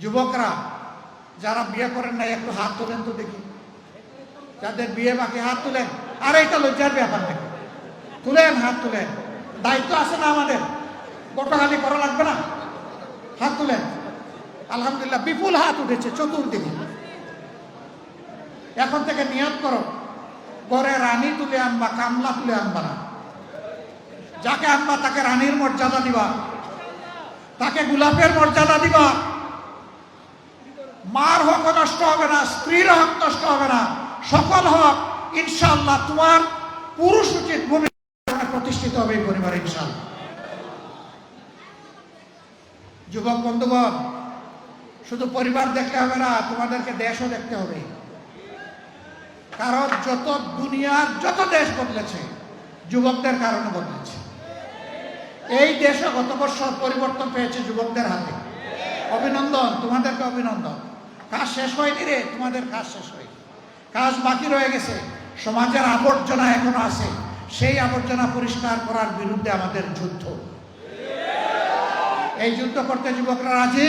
যুবকরা, যারা বিয়ে করেন নাই, একটু হাত তোলেন তো দেখি। যাদের বিয়ে বাকি, হাত তুলেন। আর, এটা লজ্জার ব্যাপার নাকি? তুলেন, হাত তুলেন। দায়িত্ব আছে না আমাদের? গোটাখালি করা লাগবে না? হাত তুলেন। আলহামদুলিল্লাহ, বিপুল হাত উঠেছে চতুর্দিকে। এখন থেকে নিয়ত করো, ঘরে রানী তুলে আনবা, কামলা তুলে আনবা না। যাকে আনবা, তাকে রানীর মর্যাদা দিবা। তাকে গোলাপের মর্যাদা দিবা। মার হক নষ্ট হবে না, স্ত্রীর হক নষ্ট হবে না। সকল হক ইনশাআল্লাহ তোমার পুরুষ উচিত ভূমিকা প্রতিষ্ঠিত হবে এই পরিবার ইনশাআল্লাহ। যুবক বন্ধুগণ, শুধু পরিবার দেখতে হবে না, তোমাদেরকে দেশও দেখতে হবে। কারণ যত দুনিয়ার যত দেশ বদলেছে, যুবকদের কারণে বদলেছে। এই দেশে গত বছর পরিবর্তন পেয়েছে যুবকদের হাতে। অভিনন্দন, তোমাদেরকে অভিনন্দন। কাজ শেষ হয়নি রে, তোমাদের কাজ শেষ হয়নি। কাজ বাকি রয়ে গেছে। সমাজের আবর্জনা এখনও আছে। সেই আবর্জনা পরিষ্কার করার বিরুদ্ধে আমাদের যুদ্ধ। এই যুদ্ধ করতে যুবকরা রাজি?